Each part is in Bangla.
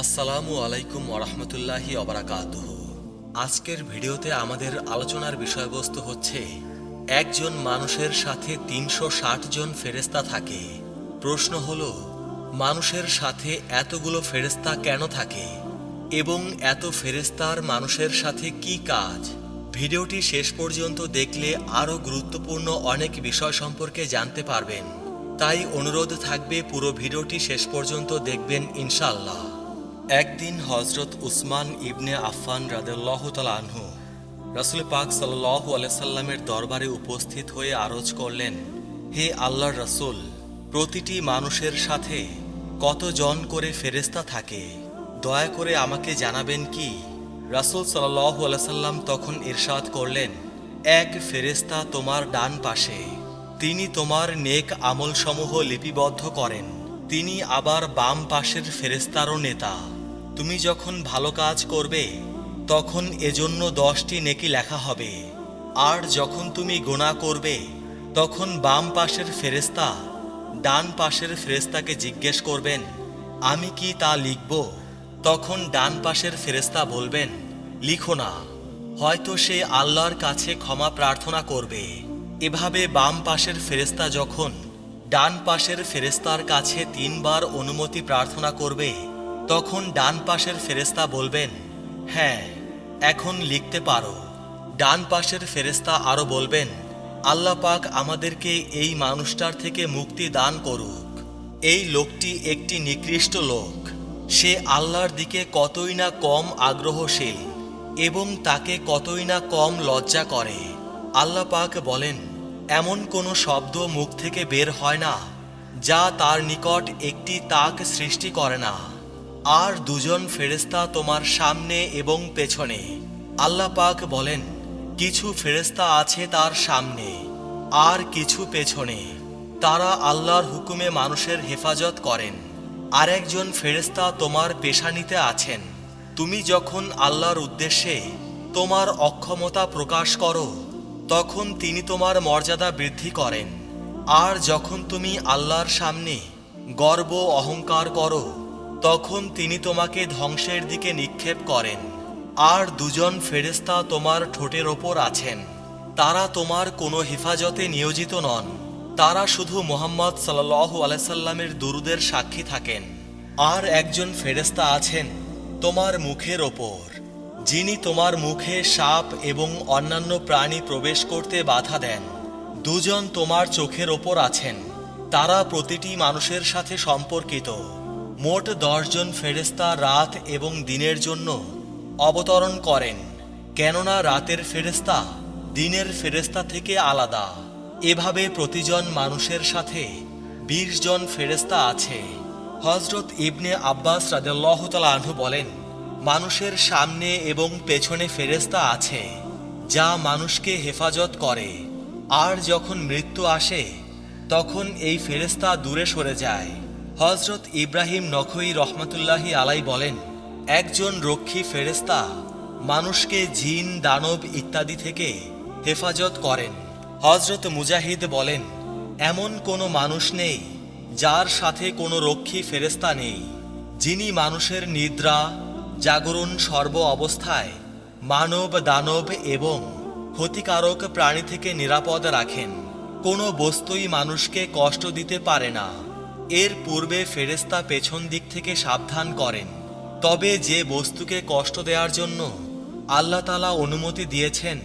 আসসালামু আলাইকুম ওরহমতুল্লাহি অবরাকাতুহ আজকের ভিডিওতে আমাদের আলোচনার বিষয়বস্তু হচ্ছে, একজন মানুষের সাথে তিনশো ষাট জন ফেরেস্তা থাকে। প্রশ্ন হল, মানুষের সাথে এতগুলো ফেরেস্তা কেন থাকে? এবং এত ফেরেস্তার মানুষের সাথে কি কাজ? ভিডিওটি শেষ পর্যন্ত দেখলে আরও গুরুত্বপূর্ণ অনেক বিষয় সম্পর্কে জানতে পারবেন। তাই অনুরোধ থাকবে পুরো ভিডিওটি শেষ পর্যন্ত দেখবেন ইনশাআল্লাহ। একদিন হজরত উসমান ইবনে আফফান রাদেল্লাহ আনহু রাসুল পাক সাল্লাহ আলাইসাল্লামের দরবারে উপস্থিত হয়ে আরজ করলেন, হে আল্লাহর রাসূল, প্রতিটি মানুষের সাথে কতজন করে ফেরেস্তা থাকে? দয়া করে আমাকে জানাবেন কি? রাসূল সাল্লাহ আলাইসাল্লাম তখন ইরশাদ করলেন, এক ফেরেস্তা তোমার ডান পাশে, তিনি তোমার নেক আমলসমূহ লিপিবদ্ধ করেন। তিনি আবার বাম পাশের ফেরেস্তারও নেতা। তুমি যখন ভালো কাজ করবে, তখন এজন্য দশটি নেকি লেখা হবে। আর যখন তুমি গোনা করবে, তখন বাম পাশের ফেরেস্তা ডান পাশের ফেরেস্তাকে জিজ্ঞেস করবেন, আমি কি তা লিখব? তখন ডান পাশের ফেরেস্তা বলবেন, লিখো না। হয়তো সে আল্লাহর কাছে ক্ষমা প্রার্থনা করবে। এভাবে বাম পাশের ফেরেস্তা যখন ডান পাশের ফেরেস্তার কাছে তিনবার অনুমতি প্রার্থনা করবে। তখন ডান পাশের ফেরেস্তা বলবেন হ্যাঁ এখন লিখতে পারো। ডান পাশের ফেরেস্তা আরও বলবেন, আল্লাহ পাক আমাদেরকে এই মানুষটার থেকে মুক্তি দান করুক। এই লোকটি একটি নিকৃষ্ট লোক। সে আল্লাহর দিকে কতই না কম আগ্রহশীল এবং তাকে কতই না কম লজ্জা করে। আল্লাহ পাক বলেন এমন কোনো শব্দ মুখ থেকে বের হয় না, যা তার নিকট একটি তাক সৃষ্টি করে না। আর দুজন ফেরেস্তা তোমার সামনে এবং পেছনে। আল্লাহ পাক বলেন, কিছু ফেরেস্তা আছে তার সামনে, আর কিছু পেছনে। তারা আল্লাহর হুকুমে মানুষের হেফাজত করেন। আরেকজন ফেরেস্তা তোমার পেশানিতে আছেন। তুমি যখন আল্লাহর উদ্দেশ্যে তোমার অক্ষমতা প্রকাশ করো তখন তিনি তোমার মর্যাদা বৃদ্ধি করেন। আর যখন তুমি আল্লাহর সামনে গর্ব অহংকার করো, তখন তিনি তোমাকে ধ্বংসের দিকে নিক্ষেপ করেন। আর দুজন ফেরেস্তা তোমার ঠোঁটের ওপর আছেন। তারা তোমার কোনো হেফাজতে নিয়োজিত নন। তারা শুধু মোহাম্মদ সাল্লাহ আলাইসাল্লামের দুরুদের সাক্ষী থাকেন। আর একজন ফেরেস্তা আছেন তোমার মুখের ওপর। যিনি তোমার মুখে সাপ এবং অন্যান্য প্রাণী প্রবেশ করতে বাধা দেন, দুজন তোমার চোখের ওপর আছেন, তারা প্রতিটি মানুষের সাথে সম্পর্কিত। মোট দশজন ফেরেস্তা রাত এবং দিনের জন্য অবতরণ করেন, কেননা রাতের ফেরেস্তা দিনের ফেরেস্তা থেকে আলাদা। এভাবে প্রতিজন মানুষের সাথে বিশ জন ফেরেস্তা আছে। হজরত ইবনে আব্বাস রাদেল্লাহ আনহু বলেন মানুষের সামনে এবং পেছনে ফেরেস্তা আছে, যা মানুষকে হেফাজত করে। আর যখন মৃত্যু আসে, তখন এই ফেরেস্তা দূরে সরে যায়। হজরত ইব্রাহিম নখই রহমতুল্লাহি আলাই বলেন, একজন রক্ষী ফেরেস্তা মানুষকে জিন, দানব ইত্যাদি থেকে হেফাজত করেন। হজরত মুজাহিদ বলেন, এমন কোনো মানুষ নেই যার সাথে কোনো রক্ষী ফেরেস্তা নেই, যিনি মানুষের নিদ্রা জাগরণ সর্ব অবস্থায় মানব, দানব এবং ক্ষতিকারক প্রাণী থেকে নিরাপদ রাখেন। কোনো বস্তুই মানুষকে কষ্ট দিতে পারে না। এর পূর্বে ফেরেস্তা পেছন দিক থেকে সাবধান করেন। তবে যে বস্তুকে কষ্ট দেওয়ার জন্য আল্লাহ তালা অনুমতি দিয়েছেন,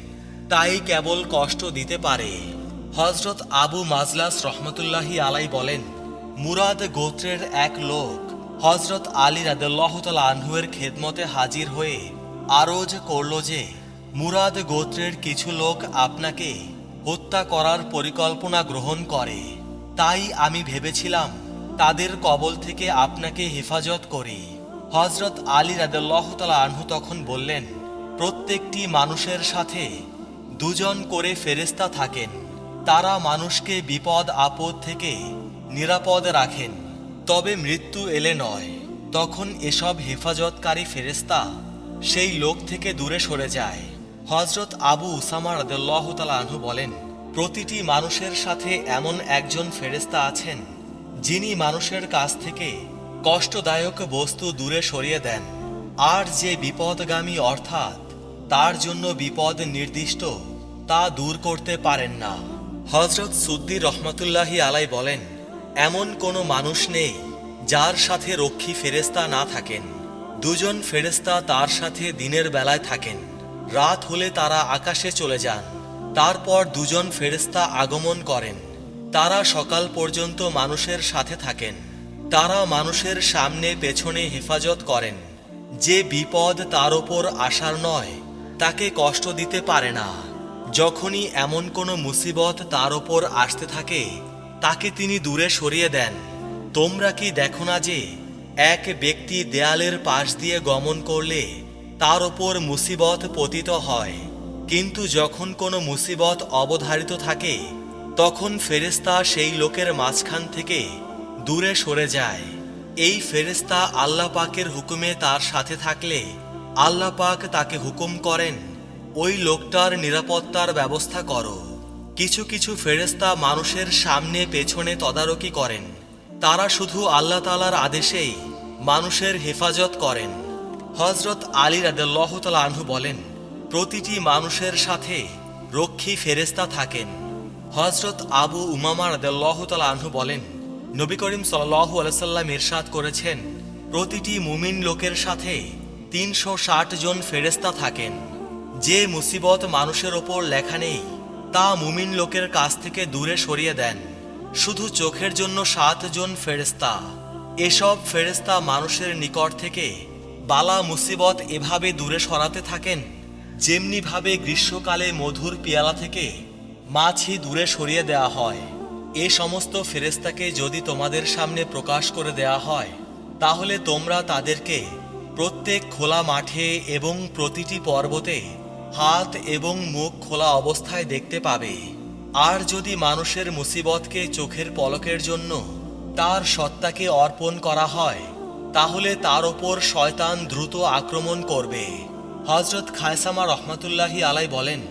তাই কেবল কষ্ট দিতে পারে। হজরত আবু মাজলাস রহমতুল্লাহি আলাই বলেন, মুরাদ গোত্রের এক লোক হজরত আলী রাদুল্লাহতাল আনহুয়ের খেদমতে হাজির হয়ে আরজ করল যে, মুরাদ গোত্রের কিছু লোক আপনাকে হত্যা করার পরিকল্পনা গ্রহণ করে। তাই আমি ভেবেছিলাম তাদের কবল থেকে আপনাকে হেফাজত করি। হজরত আলী রাদুল্লাহতাল আনহু তখন বললেন, প্রত্যেকটি মানুষের সাথে দুজন করে ফেরেস্তা থাকেন। তারা মানুষকে বিপদ আপদ থেকে নিরাপদ রাখেন। তবে মৃত্যু এলে নয়। তখন এসব হেফাজতকারী ফেরেস্তা সেই লোক থেকে দূরে সরে যায়। হজরত আবু উসামা রদুল্লাহ আনহু বলেন, প্রতিটি মানুষের সাথে এমন একজন ফেরেস্তা আছেন, যিনি মানুষের কাছ থেকে কষ্টদায়ক বস্তু দূরে সরিয়ে দেন। আর যে বিপদগামী অর্থাৎ তার জন্য বিপদ নির্দিষ্ট, তা দূর করতে পারেন না। হজরত সুদ্দি রহমতুল্লাহি আলাই বলেন এমন কোনো মানুষ নেই যার সাথে রক্ষী ফেরেস্তা না থাকেন। দুজন ফেরেস্তা তার সাথে দিনের বেলায় থাকেন। রাত হলে তারা আকাশে চলে যান। তারপর দুজন ফেরেস্তা আগমন করেন। তারা সকাল পর্যন্ত মানুষের সাথে থাকেন। তারা মানুষের সামনে পেছনে হেফাজত করেন। যে বিপদ তার ওপর আসার নয়, তাকে কষ্ট দিতে পারে না। যখনই এমন কোনো মুসিবত তার ওপর আসতে থাকে তাকে তিনি দূরে সরিয়ে দেন। তোমরা কি দেখো না যে, এক ব্যক্তি দেয়ালের পাশ দিয়ে গমন করলে তার ওপর মুসিবত পতিত হয়। কিন্তু যখন কোনো মুসিবত অবধারিত থাকে, তখন ফেরেস্তা সেই লোকের মাঝখান থেকে দূরে সরে যায়। এই ফেরেস্তা আল্লাহ পাকের হুকুমে তার সাথে থাকলে আল্লাহ পাক তাকে হুকুম করেন, ওই লোকটার নিরাপত্তার ব্যবস্থা করো। কিছু কিছু ফেরেস্তা মানুষের সামনে পেছনে তদারকি করেন। তারা শুধু আল্লাহ তালার আদেশেই মানুষের হেফাজত করেন। হজরত আলী রাদেল্লাহ তালা আনহু বলেন, প্রতিটি মানুষের সাথে রক্ষী ফেরেস্তা থাকেন। হজরত আবু উমামা রাদেল্লাহ তালা আনহু বলেন, নবী করিম সাল্লাহ আলাইসাল্লাম ইরশাদ করেছেন, প্রতিটি মুমিন লোকের সাথে তিনশো ষাট জন ফেরেস্তা থাকেন। যে মুসিবত মানুষের ওপর লেখা নেই তা মুমিন লোকের কাছ থেকে দূরে সরিয়ে দেন। শুধু চোখের জন্য সাতজন ফেরেস্তা এসব ফেরেস্তা মানুষের নিকট থেকে বালা মুসিবত এভাবে দূরে সরাতে থাকেন, যেমনিভাবে গ্রীষ্মকালে মধুর পিয়ালা থেকে মাছি দূরে সরিয়ে দেওয়া হয়। এ সমস্ত ফেরেস্তাকে যদি তোমাদের সামনে প্রকাশ করে দেয়া হয়, তাহলে তোমরা তাদেরকে প্রত্যেক খোলা মাঠে এবং প্রতিটি পর্বতে হাত এবং মুখ খোলা অবস্থায় দেখতে পাবে। আর যদি মানুষের মুসিবতকে চোখের পলকের জন্য তার সত্তাকে অর্পণ করা হয়, তাহলে তার ওপর শয়তান দ্রুত আক্রমণ করবে। হজরত খায়সামা রহমতুল্লাহি আলাই বলেন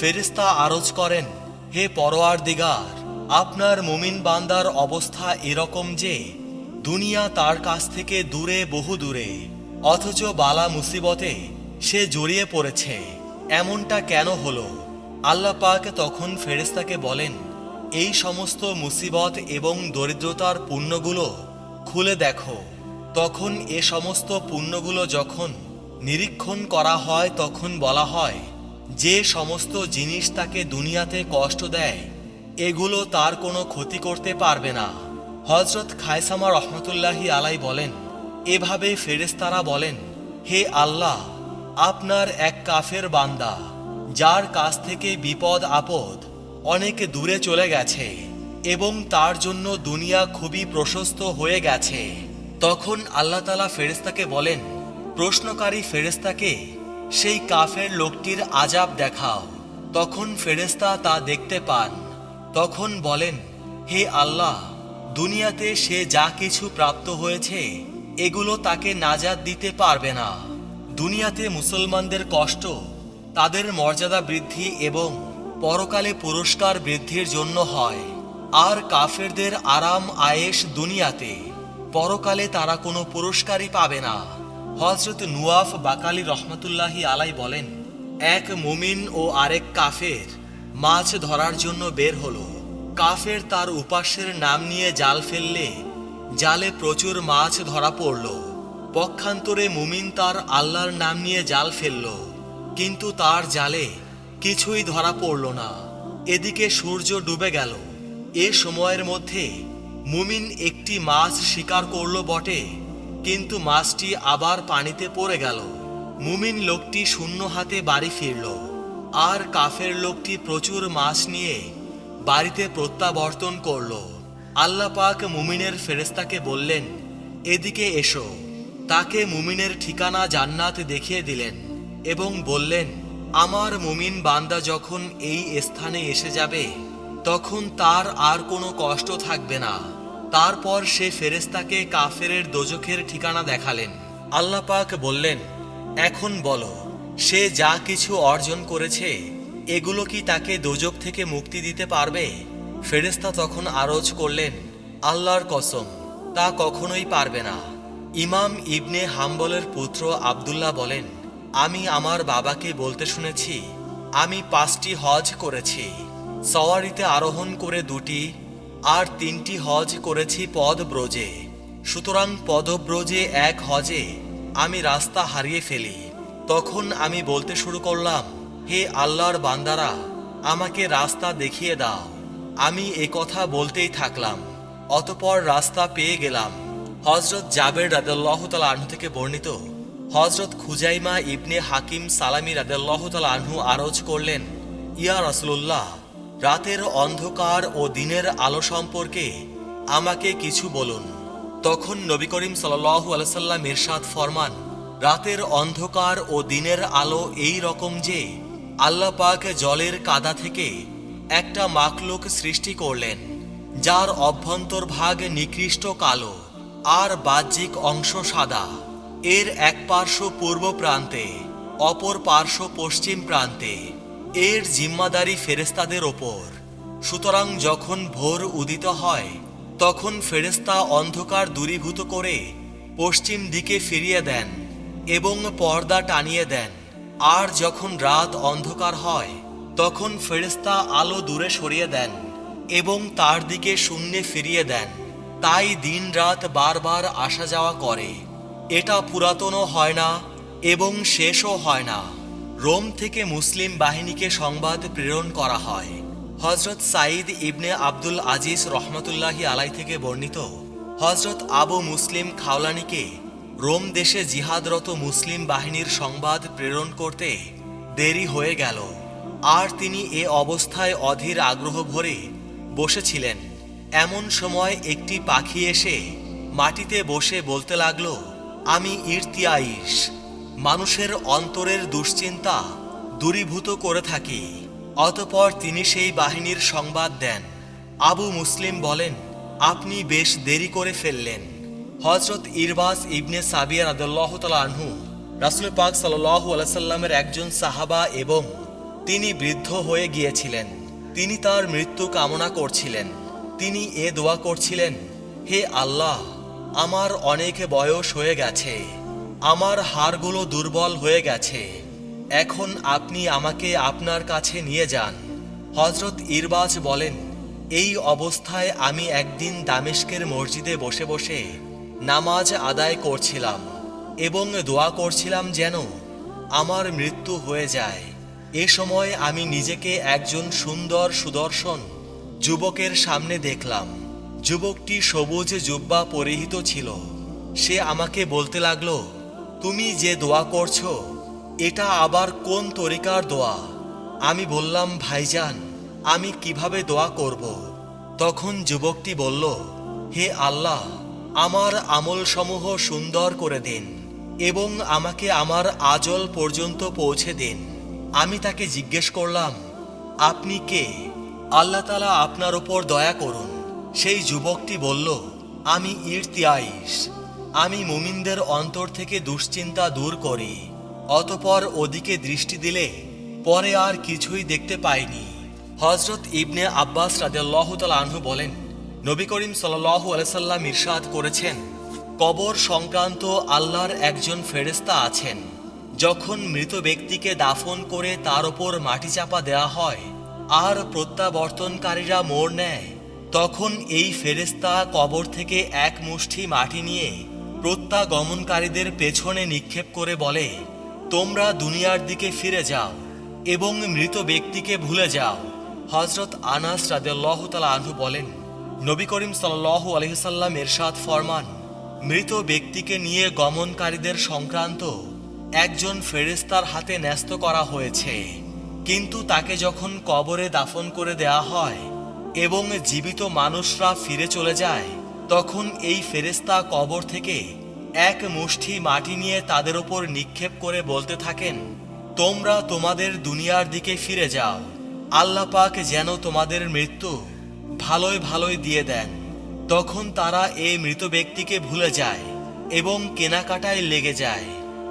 ফেরিস্তা আরজ করেন, হে পরোয়ার দিগার আপনার মুমিন বান্দার অবস্থা এরকম যে, দুনিয়া তার কাছ থেকে দূরে বহু দূরে অথচ বালা মুসিবতে সে জড়িয়ে পড়েছে। এমনটা কেন হলো? আল্লাহ পাক তখন ফেরেস্তাকে বলেন, এই সমস্ত মুসিবত এবং দরিদ্রতার পুণ্যগুলো খুলে দেখো। তখন এ সমস্ত পুণ্যগুলো যখন নিরীক্ষণ করা হয়, তখন বলা হয়, যে সমস্ত জিনিস তাকে দুনিয়াতে কষ্ট দেয়, এগুলো তার কোনো ক্ষতি করতে পারবে না। হজরত খায়সামা রহমতুল্লাহি আলাই বলেন, এভাবে ফেরেস্তারা বলেন, হে আল্লাহ আপনার এক কাফের বান্দা, যার কাছ থেকে বিপদ আপদ অনেক দূরে চলে গেছে এবং তার জন্য দুনিয়া খুবই প্রশস্ত হয়ে গেছে। তখন আল্লাহ তালা ফেরেস্তাকে বলেন, প্রশ্নকারী ফেরেস্তাকে সেই কাফের লোকটির আজাব দেখাও। তখন ফেরেস্তা তা দেখতে পান। তখন বলেন, হে আল্লাহ, দুনিয়াতে সে যা কিছু প্রাপ্ত হয়েছে, এগুলো তাকে নাজাত দিতে পারবে না। দুনিয়াতে মুসলমানদের কষ্ট, তাদের মর্যাদা বৃদ্ধি এবং পরকালে পুরস্কার বৃদ্ধির জন্য হয়। আর কাফেরদের আরাম, আয়েশ দুনিয়াতে, পরকালে তারা কোনো পুরস্কারই পাবে না। হজরত নুয়াফ বাকালি রহমতুল্লাহি আলাই বলেন, এক মুমিন ও আরেক কাফের মাছ ধরার জন্য বের হলো। কাফের তার উপাস্যের নাম নিয়ে জাল ফেললে জালে প্রচুর মাছ ধরা পড়ল। পক্ষান্তরে মুমিন তার আল্লাহর নাম নিয়ে জাল ফেলল, কিন্তু তার জালে কিছুই ধরা পড়ল না। এদিকে সূর্য ডুবে গেল। এ সময়ের মধ্যে মুমিন একটি মাছ শিকার করল বটে, কিন্তু মাছটি আবার পানিতে পড়ে গেল। মুমিন লোকটি শূন্য হাতে বাড়ি ফিরল, আর কাফের লোকটি প্রচুর মাছ নিয়ে বাড়িতে প্রত্যাবর্তন করল। আল্লাপাক মুমিনের ফেরেস্তাকে বললেন, এদিকে এসো। তাকে মুমিনের ঠিকানা জান্নাত দেখিয়ে দিলেন এবং বললেন, আমার মুমিন বান্দা যখন এই স্থানে এসে যাবে, তখন তার আর কোনো কষ্ট থাকবে না। তারপর সে ফেরেস্তাকে কাফেরের দোজখের ঠিকানা দেখালেন। আল্লাপাক বললেন, এখন বলো, সে যা কিছু অর্জন করেছে, এগুলো কি তাকে দোজক থেকে মুক্তি দিতে পারবে? ফেরেস্তা তখন আরজ করলেন, আল্লাহর কসম, তা কখনোই পারবে না। ইমাম ইবনে হাম্বলের পুত্র আব্দুল্লাহ বলেন, আমি আমার বাবাকে বলতে শুনেছি, আমি পাঁচটি হজ করেছি। সওয়ারিতে আরোহণ করে দুটি, আর তিনটি হজ করেছি পদব্রজে। সুতরাং পদব্রজে এক হজে আমি রাস্তা হারিয়ে ফেলি। তখন আমি বলতে শুরু করলাম, হে আল্লাহর বান্দারা, আমাকে রাস্তা দেখিয়ে দাও। আমি এ কথা বলতেই থাকলাম, অতপর রাস্তা পেয়ে গেলাম। হজরত জাবের রাদাল্লাহ তাল আনহু থেকে বর্ণিত হজরত খুজাইমা ইবনে হাকিম সালামি রাদাল্লাহ তাল আনহু আরজ করলেন, ইয়া রাসুল্লাহ রাতের অন্ধকার ও দিনের আলো সম্পর্কে আমাকে কিছু বলুন। তখন নবী করিম সাল্লাহ আলসাল্লাম ইরশাদ ফরমান, রাতের অন্ধকার ও দিনের আলো এই রকম যে আল্লাহ পাক জলের কাদা থেকে একটা মাকলুক সৃষ্টি করলেন, যার অভ্যন্তর ভাগ নিকৃষ্ট কালো। আর বাহ্যিক অংশ সাদা। এর এক পার্শ্ব পূর্ব প্রান্তে, অপর পার্শ্ব পশ্চিম প্রান্তে। এর জিম্মাদারি ফেরেস্তাদের ওপর। সুতরাং যখন ভোর উদিত হয়, তখন ফেরেস্তা অন্ধকার দূরীভূত করে পশ্চিম দিকে ফিরিয়ে দেন এবং পর্দা টানিয়ে দেন। আর যখন রাত অন্ধকার হয়, তখন ফেরেস্তা আলো দূরে সরিয়ে দেন এবং তার দিকে শূন্যে ফিরিয়ে দেন। তাই দিন রাত বারবার আসা যাওয়া করে। এটা পুরাতনও হয় না এবং শেষও হয় না। রোম থেকে মুসলিম বাহিনীকে সংবাদ প্রেরণ করা হয়। হজরত সাঈদ ইবনে আব্দুল আজিজ রহমতুল্লাহি আলাই থেকে বর্ণিত হজরত আবু মুসলিম খাওলানিকে রোম দেশে জিহাদরত মুসলিম বাহিনীর সংবাদ প্রেরণ করতে দেরি হয়ে গেল। আর তিনি এ অবস্থায় অধীর আগ্রহ ভরে বসেছিলেন। এমন সময় একটি পাখি এসে মাটিতে বসে বলতে লাগল, আমি ইরতিয়াইশ। মানুষের অন্তরের দুশ্চিন্তা দূরীভূত করে থাকি। অতপর তিনি সেই বাহিনীর সংবাদ দেন। আবু মুসলিম বলেন, আপনি বেশ দেরি করে ফেললেন। হজরত ইরবাস ইবনে সাবিয়া রাদুল্লাহ আনহু, রাসুল পাক সাল্লাহ আলাইসাল্লামের একজন সাহাবা এবং তিনি বৃদ্ধ হয়ে গিয়েছিলেন। তিনি তার মৃত্যু কামনা করছিলেন। তিনি এ দোয়া করছিলেন, হে আল্লাহ, আমার অনেক বয়স হয়ে গেছে, আমার হাড়গুলো দুর্বল হয়ে গেছে, এখন আপনি আমাকে আপনার কাছে নিয়ে যান। হজরত ইরবাজ বলেন, এই অবস্থায় আমি একদিন দামেস্কের মসজিদে বসে বসে নামাজ আদায় করছিলাম এবং দোয়া করছিলাম যেন আমার মৃত্যু হয়ে যায়। এ সময় আমি নিজেকে একজন সুন্দর সুদর্শন যুবকের সামনে দেখলাম, যুবকটি সবুজ জুব্বা পরিহিত ছিল। সে আমাকে বলতে লাগল, তুমি যে দোয়া করছ, এটা আবার কোন তরিকার দোয়া? আমি বললাম, ভাইজান, আমি কীভাবে দোয়া করব? তখন যুবকটি বলল, হে আল্লাহ, আমার আমলসমূহ সুন্দর করে দিন এবং আমাকে আমার আজল পর্যন্ত পৌঁছে দিন। আমি তাকে জিজ্ঞেস করলাম, আপনি কে? আল্লাহ তালা আপনার ওপর দয়া করুন। সেই যুবকটি বলল, আমি ইরতিয়াইশ। আমি মুমিনদের অন্তর থেকে দুশ্চিন্তা দূর করি। অতপর ওদিকে দৃষ্টি দিলে পরে আর কিছুই দেখতে পাইনি। হজরত ইবনে আব্বাস রাদিয়াল্লাহ তাল আনহু বলেন, নবী করিম সাল্লাহ আলাইসাল্লাম ইরশাদ করেছেন, কবর সংক্রান্ত আল্লাহর একজন ফেরেস্তা আছেন। যখন মৃত ব্যক্তিকে দাফন করে তার ওপর মাটি চাপা দেওয়া হয় আর প্রত্যাবর্তনকারীরা মোড় নেয়। তখন এই ফেরেস্তা কবর থেকে এক মুষ্টি মাটি নিয়ে প্রত্যাগমনকারীদের পেছনে নিক্ষেপ করে বলে, তোমরা দুনিয়ার দিকে ফিরে যাও এবং মৃত ব্যক্তিকে ভুলে যাও। হজরত আনাস রাদেল্লাহ তালা আনহু বলেন, নবী করিম সাল্লাহ আলহিসাল্লাম এরশাদ ফরমান, মৃত ব্যক্তিকে নিয়ে গমনকারীদের সংক্রান্ত একজন ফেরেস্তার হাতে ন্যস্ত করা হয়েছে। কিন্তু তাকে যখন কবরে দাফন করে দেয়া হয় এবং জীবিত মানুষরা ফিরে চলে যায়, তখন এই ফেরেস্তা কবর থেকে এক মুষ্টি মাটি নিয়ে তাদের ওপর নিক্ষেপ করে বলতে থাকেন, তোমরা তোমাদের দুনিয়ার দিকে ফিরে যাও। আল্লাহ পাক যেন তোমাদের মৃত্যু ভালোই ভালোই দিয়ে দেন। তখন তারা এই মৃত ব্যক্তিকে ভুলে যায় এবং কেনাকাটায় লেগে যায়।